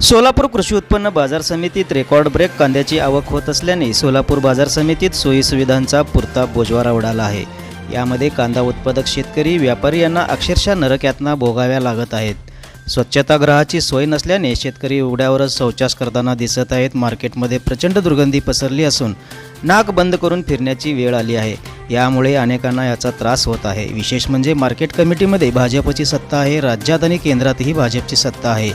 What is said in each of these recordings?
सोलापूर कृषी उत्पन्न बाजार समितीत रेकॉर्ड ब्रेक कांद्याची आवक होत असल्याने सोलापूर बाजार समितीत सोयीसुविधांचा पुरता बोजवारा उडाला आहे. यामध्ये कांदा उत्पादक शेतकरी व्यापारी यांना अक्षरशः नरक भोगाव्या लागत आहेत. स्वच्छतागृहाची सोय नसल्याने शेतकरी उघड्यावरच शौचास करताना दिसत आहेत. मार्केटमध्ये प्रचंड दुर्गंधी पसरली असून नाक बंद करून फिरण्याची वेळ आली आहे. यामुळे अनेकांना याचा त्रास होत आहे. विशेष म्हणजे मार्केट कमिटीमध्ये भाजपची सत्ता आहे. राज्यात आणि केंद्रातही भाजपची सत्ता आहे.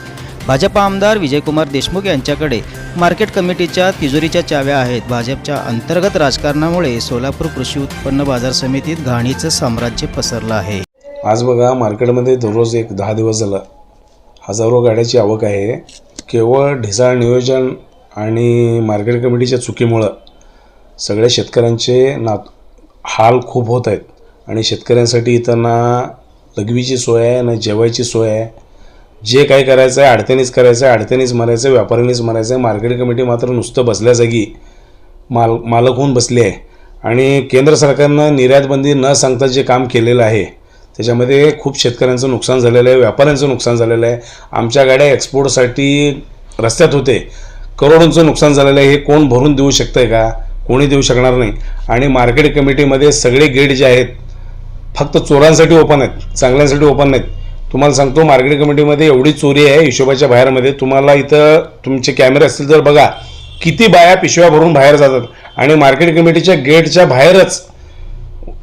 भाजपा आमदार विजयकुमार देशमुख यांच्याकडे मार्केट कमिटीच्या तिजोरीच्या चाव्या आहेत. भाजपच्या अंतर्गत राजकारणामुळे सोलापूर कृषी उत्पन्न बाजार समितीत घाणीचं साम्राज्य पसरलं आहे. आज बघा मार्केटमध्ये दररोज एक दहा दिवस झाला. हजारो गाड्याची आवक आहे. केवळ ढिसाळ नियोजन आणि मार्केट कमिटीच्या चुकीमुळं सगळ्या शेतकऱ्यांचे ना हाल खूप होत आहेत. आणि शेतकऱ्यांसाठी इथं ना लघवीची सोय आहे ना जेवायची सोय आहे जे काही करायचं आहे अडत्यानीच करायचं आहे अडत्यानीच मरायचं आहे व्यापाऱ्यांनीच मरायचं आहे मार्केट कमिटी मात्र नुसतं बसल्या जागी माल मालक होऊन बसली आहे. आणि केंद्र सरकारनं निर्यातबंदी न सांगता जे काम केलेलं आहे त्याच्यामध्ये खूप शेतकऱ्यांचं नुकसान झालेलं आहे व्यापाऱ्यांचं नुकसान झालेलं आहे. आमच्या गाड्या एक्सपोर्टसाठी रस्त्यात होते. करोडोंचं नुकसान झालेलं आहे. हे कोण भरून देऊ शकतं आहे का? कोणी देऊ शकणार नाही. आणि मार्केट कमिटीमध्ये सगळे गेट जे आहेत फक्त चोरांसाठी ओपन आहेत चांगल्यांसाठी ओपन नाहीत. तुम्हाला सांगतो मार्केट कमिटीमध्ये एवढी चोरी आहे हिशोबाच्या बाहेरमध्ये. तुम्हाला इथं तुमचे कॅमेरे असतील तर बघा किती बाया पिशव्या भरून बाहेर जातात. आणि मार्केट कमिटीच्या गेटच्या बाहेरच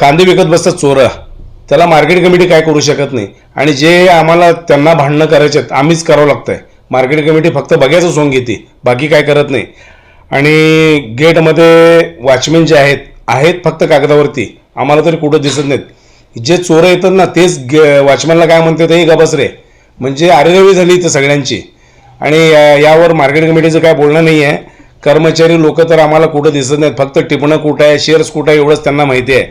कांदे विकत बसतात चोरं. त्याला मार्केट कमिटी काय करू शकत नाही. आणि जे आम्हाला त्यांना भांडणं करायचे आहेत आम्हीच करावं लागतं आहे मार्केट कमिटी फक्त बघायचं सोंग घेते बाकी काय करत नाही. आणि गेटमध्ये वॉचमॅन जे आहेत आहेत फक्त कागदावरती. आम्हाला तरी कुठं दिसत नाहीत. जे चोरं येतात ना तेच ग वॉचमॅनला काय म्हणतात हे गबस रे. म्हणजे आरेरवी झाली इथं सगळ्यांची. आणि यावर मार्केट कमिटीचं काय बोलणं नाही आहे कर्मचारी लोक तर आम्हाला कुठं दिसत नाहीत. फक्त टिपणं कुठं आहे शेअर्स कुठं आहे एवढंच त्यांना माहिती आहे.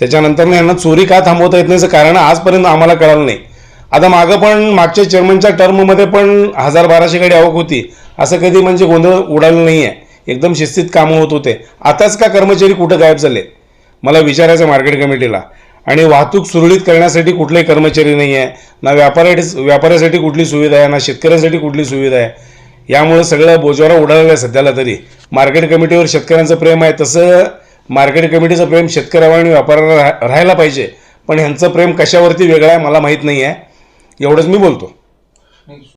त्याच्यानंतर यांना चोरी का थांबवता येत नाहीचं कारण आजपर्यंत आम्हाला कळालं नाही. आता मागं पण मागच्या चेअरमनच्या टर्ममध्ये पण हजार बाराशे गाडी आवक होती. असं कधी म्हणजे गोंधळ उडालं नाही आहे एकदम शिस्तीत कामं होत होते. आताच का कर्मचारी कुठं गायब झाले? मला विचारायचं मार्केट कमिटीला. आणि वाहतूक सुरळीत करण्यासाठी कुठलेही कर्मचारी नाही आहे. ना व्यापाऱ्या व्यापाऱ्यासाठी कुठली सुविधा आहे ना शेतकऱ्यांसाठी कुठली सुविधा आहे. यामुळे सगळं बोजवारा उडालेलं आहे सध्याला तरी. मार्केट कमिटीवर शेतकऱ्यांचं प्रेम आहे तसं मार्केट कमिटीचं प्रेम शेतकऱ्यावर आणि व्यापाऱ्याला राह- राहायला पाहिजे. पण ह्यांचं प्रेम कशावरती वेगळं आहे मला माहीत नाही आहे. एवढंच मी बोलतो.